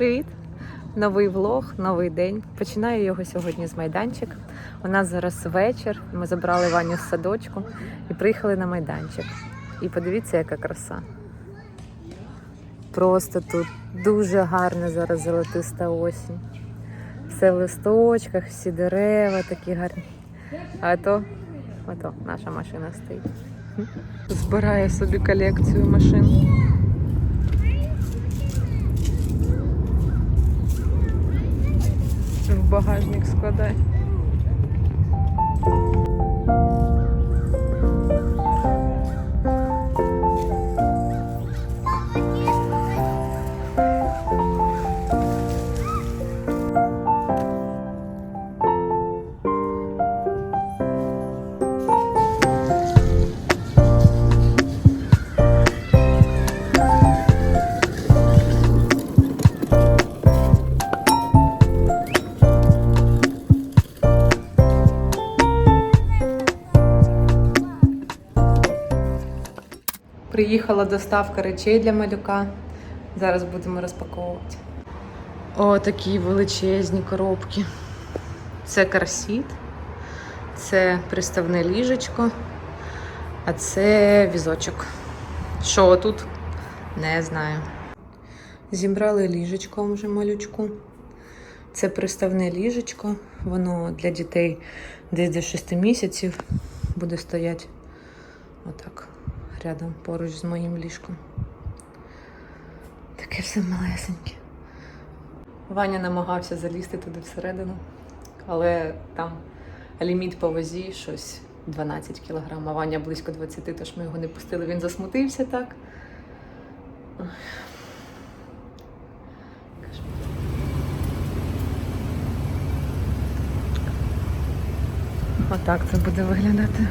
Привіт! Новий влог, новий день. Починаю його сьогодні з майданчик. У нас зараз вечір. Ми забрали Ваню з садочку і приїхали на майданчик. І подивіться, яка краса. Просто тут дуже гарна зараз золотиста осінь. Все в листочках, всі дерева такі гарні. А то, ото наша машина стоїть. Збирає собі колекцію машин. Багажник складай. Приїхала доставка речей для малюка. Зараз будемо розпаковувати. О, такі величезні коробки. Це карсіт, це приставне ліжечко, а це візочок. Що тут? Не знаю. Зібрали ліжечко вже малючку. Це приставне ліжечко. Воно для дітей десь до 6 місяців буде стояти отак рядом поруч з моїм ліжком. Таке все малесеньке. Ваня намагався залізти туди всередину, але там ліміт по вазі щось 12 кілограм, а Ваня близько 20, тож ми його не пустили. Він засмутився так. Отак це буде виглядати.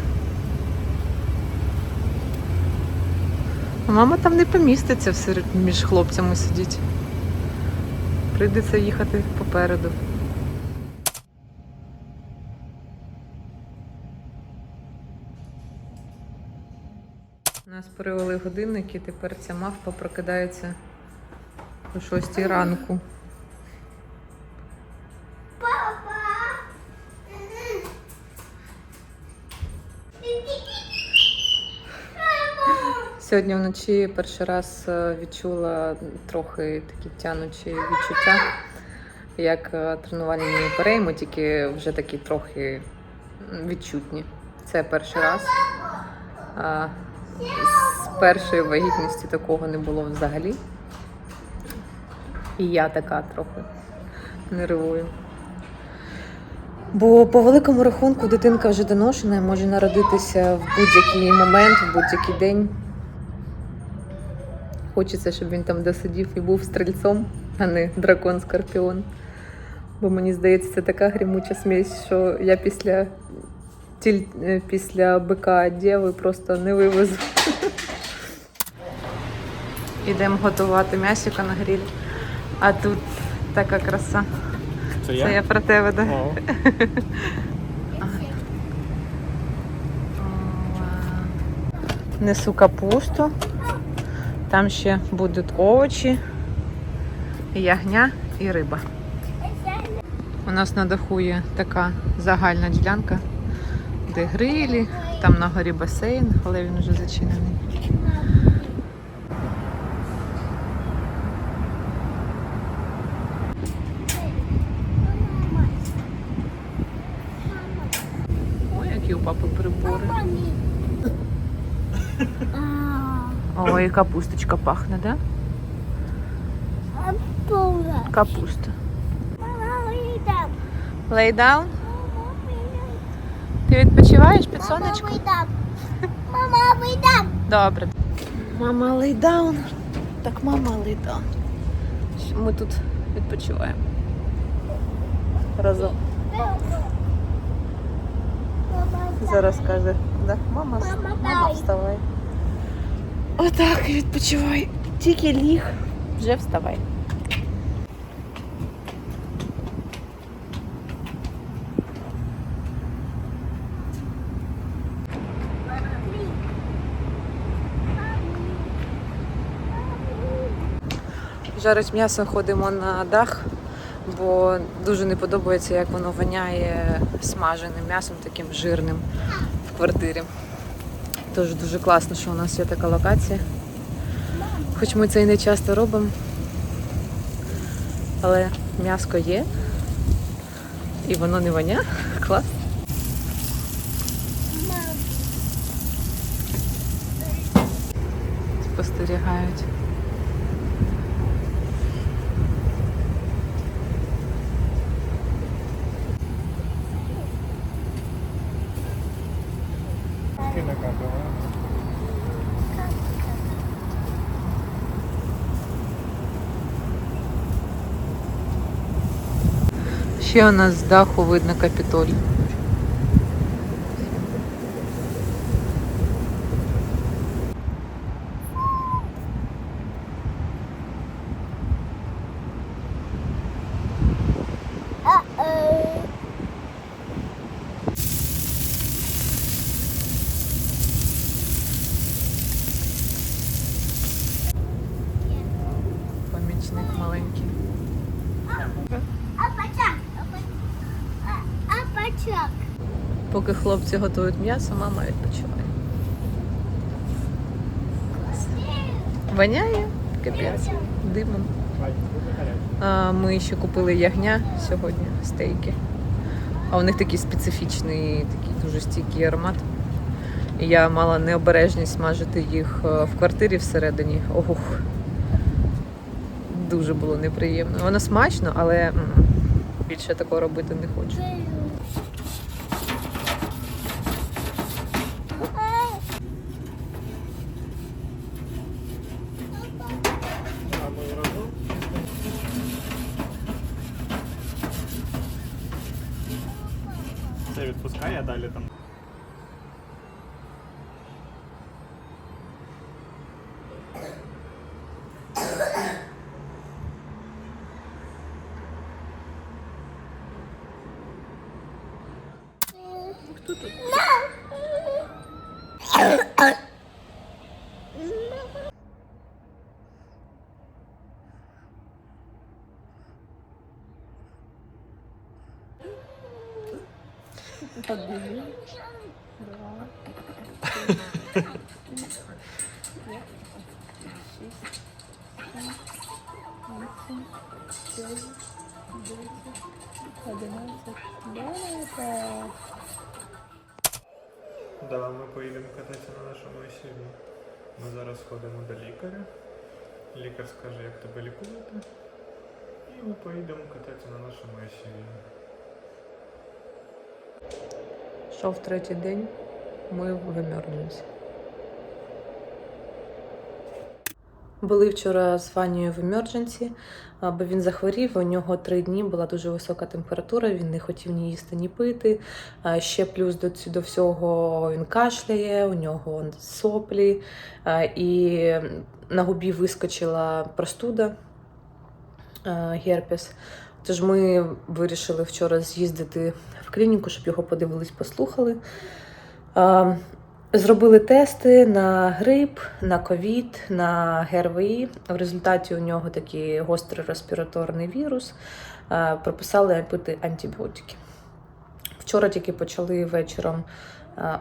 Мама там не поміститься всеред між хлопцями сидіть. Прийдеться їхати попереду. Нас перевели годинники, тепер ця мавпа прокидається о 6 ранку. Сьогодні вночі перший раз е, відчула трохи такі тянучі відчуття, як е, тренувальні перейми, тільки вже такі трохи відчутні. Це перший раз. З першої вагітності такого не було взагалі. І я така трохи нервую. Бо по великому рахунку дитинка вже доношена може народитися в будь-який момент, в будь-який день. Хочеться, щоб він там досидів і був стрільцом, а не дракон-скорпіон. Бо мені здається, це така грімуча смесь, що я після тіль... е, після бика дєви просто не вивезу. Ідемо готувати м'ясика на гриль. А тут така краса. Це Це я про тебе? О, Несу капусту. Там ще будуть овочі, ягня і риба. У нас на даху є така загальна ділянка, де грилі, там на горі басейн, але він вже зачинений. Ой, які у папи прибори. Ой, і капусточка пахне, да? Капуста. Lay down. Ти відпочиваєш під сонечком? Мама, вийдам. Добре. Мама lay down. Так, мама lay down. Ми тут відпочиваємо. Разом. Зараз каже, да? мама, Мама, мама дай. вставай. Отак відпочивай. Тільки ліг, вже вставай. Жарить м'ясо, ходимо на дах, бо дуже не подобається, як воно воняє смаженим м'ясом, таким жирним в квартирі. Тож дуже класно, що у нас є така локація. Хоч ми це і не часто робимо, але м'яско є. І воно не воня. Клас. Спостерігають. Ще у нас з даху видно капітолій. Uh-oh. Помічник маленький. Апачак. Поки хлопці готують м'ясо, мама відпочиває. Воняє капець димом. А, ми ще купили ягня сьогодні, стейки. А у них такий специфічний, такий дуже стійкий аромат. І я мала необережність смажити їх е, в квартирі всередині. Ох, дуже було неприємно. Воно смачно, але більше такого робити не хочу. відпускає, а далі там. Да, ми поїдемо кататися на нашому SUV. Ми зараз ходимо до лікаря. Лікар скаже, як тебе лікувати. І ми поїдемо кататися на нашому SUV. Шов третій день, ми вимерзлися. Були вчора з Ванією в емердженсі, бо він захворів. У нього три дні була дуже висока температура. Він не хотів ні їсти, ні пити. Ще плюс до, до всього він кашляє, у нього соплі, і на губі вискочила простуда герпес. Тож ми вирішили вчора з'їздити в клініку, щоб його подивились, послухали. Зробили тести на грип, на ковід, на ГРВІ. В результаті у нього такий гострий респіраторний вірус. Прописали пити антибіотики. Вчора тільки почали вечором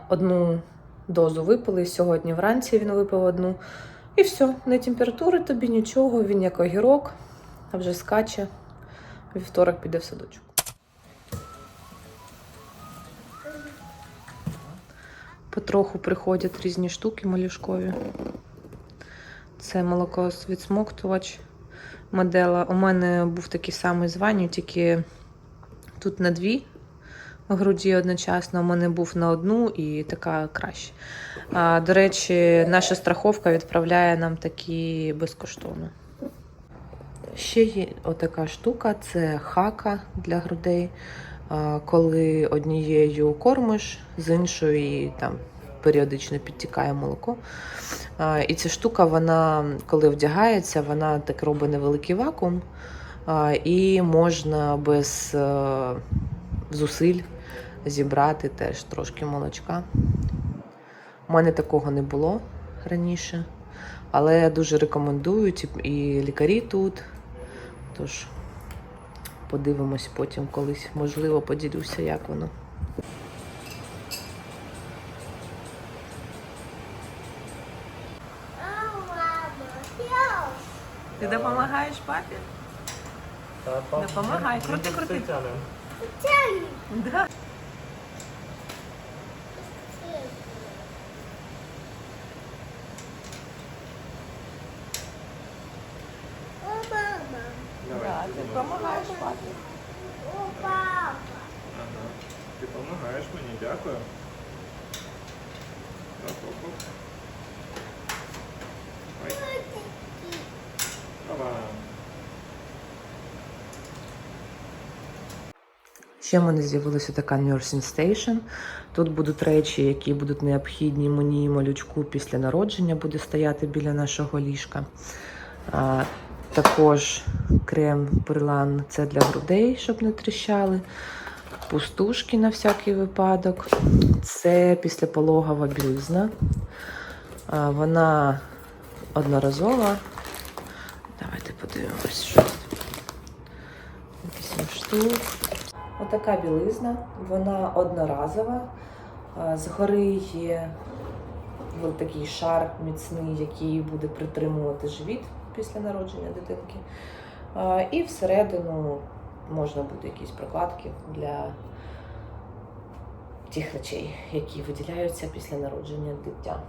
одну дозу випили. Сьогодні вранці він випив одну. І все, не температури тобі, нічого. Він як огірок, а вже скаче. Вівторок піде в садочок. Потроху приходять різні штуки малюшкові. Це молоко відсмоктувач модела. У мене був такий самий з тільки тут на дві груді одночасно. У мене був на одну і така краще. А, до речі, наша страховка відправляє нам такі безкоштовно. Ще є отака штука це хака для грудей. Коли однією кормиш, з іншої там періодично підтікає молоко. І ця штука, вона, коли вдягається, вона так робить невеликий вакуум, і можна без е, зусиль зібрати теж трошки молочка. У мене такого не було раніше. Але дуже рекомендують і лікарі тут. Тож подивимось потім колись, можливо, поділюся, як воно. Ти допомагаєш папі? Допомагай, крути, крути. Тягни. Да. О, мама. Да, ти допомагаєш папі. О, папа. Ага. Ти дякую. Оп-оп-оп. Ой, Ова. Ще в мене з'явилася така nursing station. Тут будуть речі, які будуть необхідні мені і малючку після народження, буде стояти біля нашого ліжка. А, також крем перлан це для грудей, щоб не тріщали. Пустушки на всякий випадок. Це післяпологова білизна. Вона одноразова. Давайте подивимось, що тут. Штук. Отака білизна, вона одноразова. Згори є такий шар міцний, який буде притримувати живіт після народження дитинки. І всередину можна буде якісь прокладки для тих речей, які виділяються після народження дитя.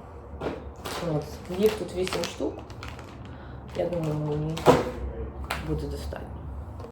От. Їх тут 8 штук. Я думаю, мені буде достатньо.